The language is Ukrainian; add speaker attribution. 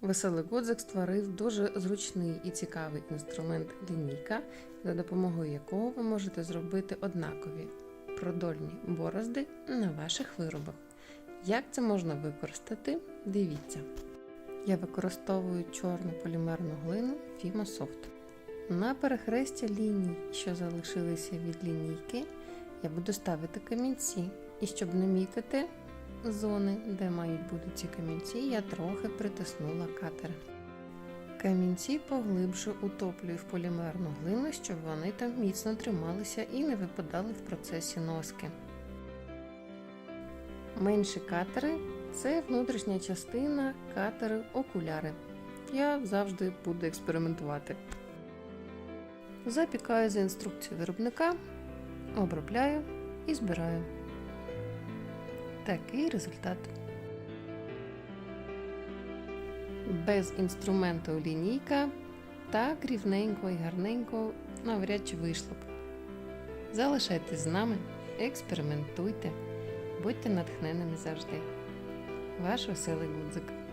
Speaker 1: Веселий Гудзик створив дуже зручний і цікавий інструмент лінійка, за допомогою якого ви можете зробити однакові продольні борозди на ваших виробах. Як це можна використати? Дивіться. Я використовую чорну полімерну глину Fimosoft. На перехрестя ліній, що залишилися від лінійки, я буду ставити камінці. І щоб не мітити зони, де мають бути ці камінці, я трохи притиснула катер. Камінці поглибше утоплюю в полімерну глину, щоб вони там міцно трималися і не випадали в процесі носки. Менші катери це внутрішня частина катери окуляри. Я завжди буду експериментувати. Запікаю за інструкцією виробника, обробляю і збираю. Такий результат. Без інструменту лінійка так рівненько і гарненько навряд чи вийшло б. Залишайтесь з нами, експериментуйте, будьте натхненими завжди. Ваш веселий гудзик.